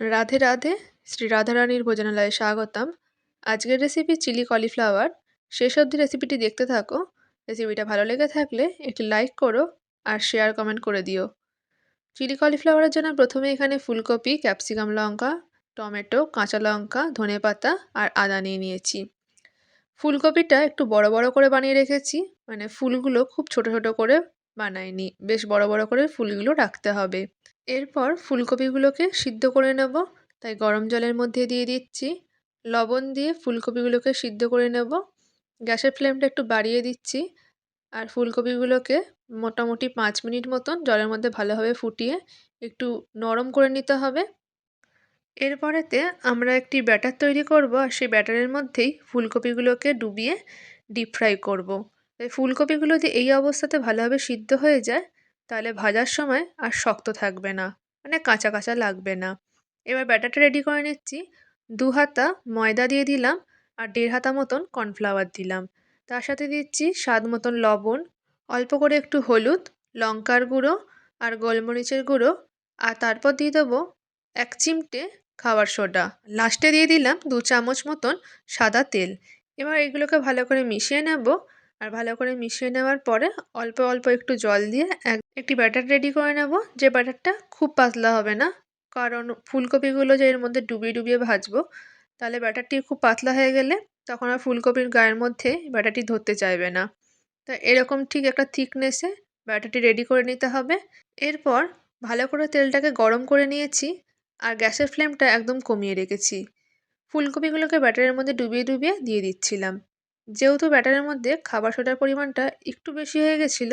রাধে রাধে, শ্রী রাধারানীর ভোজনালয়ে স্বাগতম। আজকের রেসিপি চিলি কলিফ্লাওয়ার শেষ অবধি রেসিপিটি দেখতে থাকো। রেসিপিটা ভালো লেগে থাকলে একটি লাইক করো আর শেয়ার কমেন্ট করে দিও। চিলি কলিফ্লাওয়ারের জন্য প্রথমে এখানে ফুলকপি ক্যাপসিকাম লঙ্কা, টমেটো, কাঁচা লঙ্কা, ধনে পাতা আর আদা নিয়ে নিয়েছি। ফুলকপিটা একটু বড় বড় করে বানিয়ে রেখেছি। মানে ফুলগুলো খুব ছোট ছোট করে বানাইনি। বেশ বড় বড় করে ফুলগুলো রাখতে হবে। এরপর ফুলকপিগুলোকে সিদ্ধ করে নেব। তাই গরম জলের মধ্যে দিয়ে দিচ্ছি। লবণ দিয়ে ফুলকপিগুলোকে সিদ্ধ করে নেব। গ্যাসের ফ্লেমটা একটু বাড়িয়ে দিচ্ছি। আর ফুলকপিগুলোকে মোটামুটি পাঁচ মিনিট মতন জলের মধ্যে ভালোভাবে ফুটিয়ে একটু নরম করে নিতে হবে। এরপরেতে আমরা একটি ব্যাটার তৈরি করব। আর সেই ব্যাটারের মধ্যেই ফুলকপিগুলোকে ডুবিয়ে ডিপ ফ্রাই করব। এই ফুলকপিগুলো যদি এই অবস্থাতে ভালোভাবে সিদ্ধ হয়ে যায়, তাহলে ভাজার সময় আর শক্ত থাকবে না মানে কাঁচা কাঁচা লাগবে না। এবার ব্যাটারটা রেডি করে নিচ্ছি। দু হাতা ময়দা দিয়ে দিলাম আর দেড় হাতা মতন কর্নফ্লাওয়ার দিলাম। তার সাথে দিচ্ছি স্বাদ মতন লবণ, অল্প করে একটু হলুদ, লঙ্কার গুঁড়ো আর গোলমরিচের গুঁড়ো আর তারপর দিয়ে দেবো এক চিমটে খাবার সোডা। লাস্টে দিয়ে দিলাম দু চামচ মতন সাদা তেল। এবার এগুলোকে ভালো করে মিশিয়ে নেব আর ভালো করে মিশিয়ে নেওয়ার পরে অল্প অল্প একটু জল দিয়ে এক, একটি ব্যাটার রেডি করে নেব। যে ব্যাটারটা খুব পাতলা হবে না, কারণ ফুলকপিগুলো যে এর মধ্যে ডুবিয়ে ডুবিয়ে ভাজবো, তাহলে ব্যাটারটি খুব পাতলা হয়ে গেলে তখন আর ফুলকপির গায়ের মধ্যে ব্যাটারটি ধরতে চাইবে না। তা এরকম ঠিক একটা থিকনেসে ব্যাটারটি রেডি করে নিতে হবে। এরপর ভালো করে তেলটাকে গরম করে নিয়েছি আর গ্যাসের ফ্লেমটা একদম কমিয়ে রেখেছি। ফুলকপিগুলোকে ব্যাটারের মধ্যে ডুবিয়ে ডুবিয়ে দিয়ে দিচ্ছিলাম। যেহেতু ব্যাটারের মধ্যে খাবার সোডার পরিমাণটা একটু বেশি হয়ে গেছিল,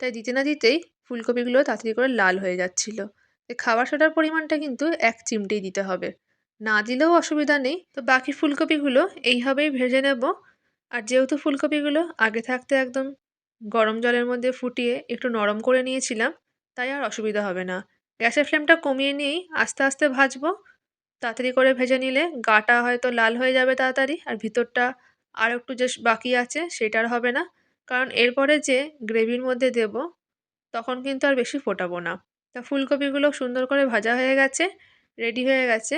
তাই দিতে না দিতেই ফুলকপিগুলো তাড়াতাড়ি করে লাল হয়ে যাচ্ছিল। খাবার সোডার পরিমাণটা কিন্তু এক চিমটেই দিতে হবে। না দিলেও অসুবিধা নেই, তো বাকি ফুলকপিগুলো এইভাবেই ভেজে নেব। আর যেহেতু ফুলকপিগুলো আগে থাকতে একদম গরম জলের মধ্যে ফুটিয়ে একটু নরম করে নিয়েছিলাম, তাই আর অসুবিধা হবে না। গ্যাসের ফ্লেমটা কমিয়ে নিয়েই আস্তে আস্তে ভাজবো। তাড়াতাড়ি করে ভেজে নিলে গাটা হয়তো লাল হয়ে যাবে তাড়াতাড়ি, আর ভিতরটা আর একটু যে বাকি আছে সেটার হবে না। কারণ এরপরে যে গ্রেভির মধ্যে দেব, তখন কিন্তু আর বেশি ফোটাবো না। তা ফুলকপিগুলো সুন্দর করে ভাজা হয়ে গেছে রেডি হয়ে গেছে।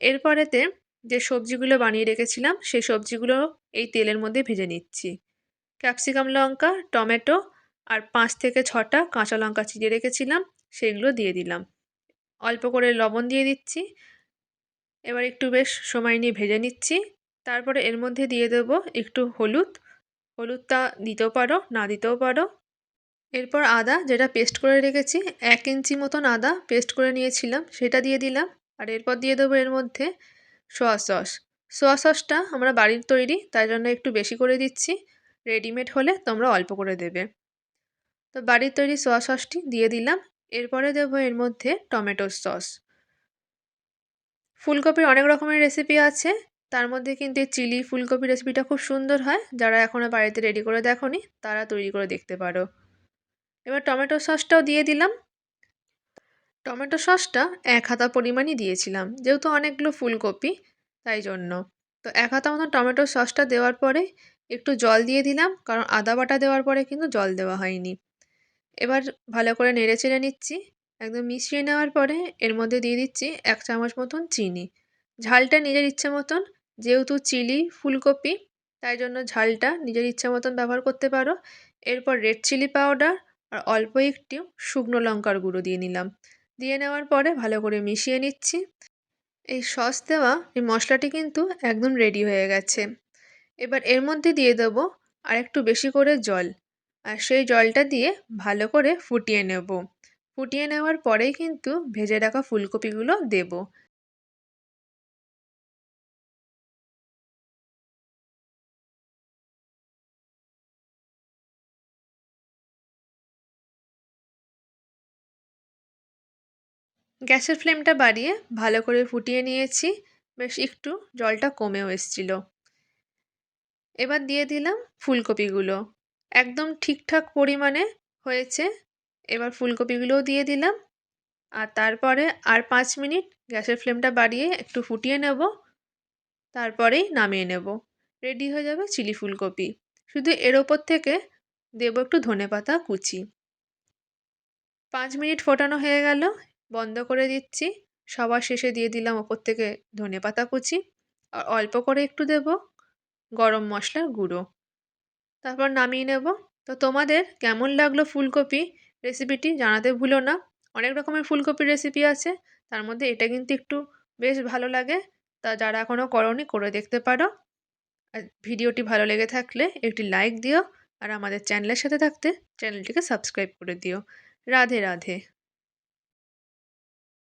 এরপরেতে যে সবজিগুলো বানিয়ে রেখেছিলাম, সেই সবজিগুলো এই তেলের মধ্যে ভেজে নিচ্ছি। ক্যাপসিকাম লঙ্কা, টমেটো আর পাঁচ থেকে ছটা কাঁচা লঙ্কা চিড়ে রেখেছিলাম, সেগুলো দিয়ে দিলাম। অল্প করে লবণ দিয়ে দিচ্ছি। এবার একটু বেশ সময় নিয়ে ভেজে নিচ্ছি। তারপরে এর মধ্যে দিয়ে দেব একটু হলুদ। হলুদটা দিতেও পারো, না দিতেও পারো। এরপর আদা যেটা পেস্ট করে রেখেছি, এক ইঞ্চি মতন আদা পেস্ট করে নিয়েছিলাম, সেটা দিয়ে দিলাম। আর এরপর দিয়ে দেবো এর মধ্যে সোয়া সস সোয়া সসটা আমরা বাড়ির তৈরি, তাই জন্য একটু বেশি করে দিচ্ছি। রেডিমেড হলে তোমরা অল্প করে দেবে। তো বাড়ির তৈরি সোয়া সসটি দিয়ে দিলাম। এরপরে দেবো এর মধ্যে টমেটো সস ফুলকপির অনেক রকমের রেসিপি আছে। তার মধ্যে কিন্তু এই চিলি ফুলকপি রেসিপিটা খুব সুন্দর হয়। যারা এখনও বাড়িতে রেডি করে দেখনি, তারা তৈরি করে দেখতে পারো। এবার টমেটো সসটাও দিয়ে দিলাম। টমেটো সসটা এক হাতা পরিমাণই দিয়েছিলাম, যেহেতু অনেকগুলো ফুলকপি, তাই জন্য। তো এক হাতা মতন টমেটো সসটা দেওয়ার পরে একটু জল দিয়ে দিলাম, কারণ আদা বাটা দেওয়ার পরে কিন্তু জল দেওয়া হয়নি। এবার ভালো করে নেড়ে চেড়ে নিচ্ছি। একদম মিশিয়ে নেওয়ার পরে এর মধ্যে দিয়ে দিচ্ছি এক চামচ মতন চিনি। ঝালটা নিজের ইচ্ছে মতন যেহেতু চিলি, ফুলকপি, তাই জন্য ঝালটা নিজের ইচ্ছা মতন ব্যবহার করতে পারো। এরপর রেড চিলি পাউডার আর অল্প একটু শুকনো লঙ্কার গুঁড়ো দিয়ে নিলাম। দিয়ে নেওয়ার পরে ভালো করে মিশিয়ে নিচ্ছি। এই সস দেওয়া, এই মশলাটি কিন্তু একদম রেডি হয়ে গেছে। এবার এর মধ্যে দিয়ে দেবো আর একটু বেশি করে জল। আর সেই জলটা দিয়ে ভালো করে ফুটিয়ে নেব। ফুটিয়ে নেওয়ার পরেই কিন্তু ভেজে রাখা ফুলকপিগুলো দেব। গ্যাসের ফ্লেমটা বাড়িয়ে ভালো করে ফুটিয়ে নিয়েছি। বেশ একটু জলটা কমেও এসছিল। এবার দিয়ে দিলাম ফুলকপিগুলো। একদম ঠিকঠাক পরিমাণে হয়েছে। এবার ফুলকপিগুলোও দিয়ে দিলাম। আর তারপরে আর পাঁচ মিনিট গ্যাসের ফ্লেমটা বাড়িয়ে একটু ফুটিয়ে নেব। তারপরেই নামিয়ে নেব। রেডি হয়ে যাবে চিলি ফুলকপি। শুধু এর ওপর থেকে দেবো একটু ধনে পাতা কুচি। পাঁচ মিনিট ফোটানো হয়ে গেল। বন্ধ করে দিচ্ছি। সবার শেষে দিয়ে দিলাম ওপর থেকে ধনেপাতা কুচি। আর অল্প করে একটু দেব গরম মশলার গুঁড়ো। তারপর নামিয়ে নেব। তো তোমাদের কেমন লাগল ফুলকপি রেসিপিটি জানাতে ভুলো না। অনেক রকমের ফুলকপির রেসিপি আছে। তার মধ্যে এটা কিন্তু একটু বেশ ভালো লাগে। তা যারা এখনও করনি করে দেখতে পারো। আর ভিডিওটি ভালো লেগে থাকলে একটি লাইক দিও। আর আমাদের চ্যানেলের সাথে থাকতে চ্যানেলটিকে সাবস্ক্রাইব করে দিও। রাধে রাধে।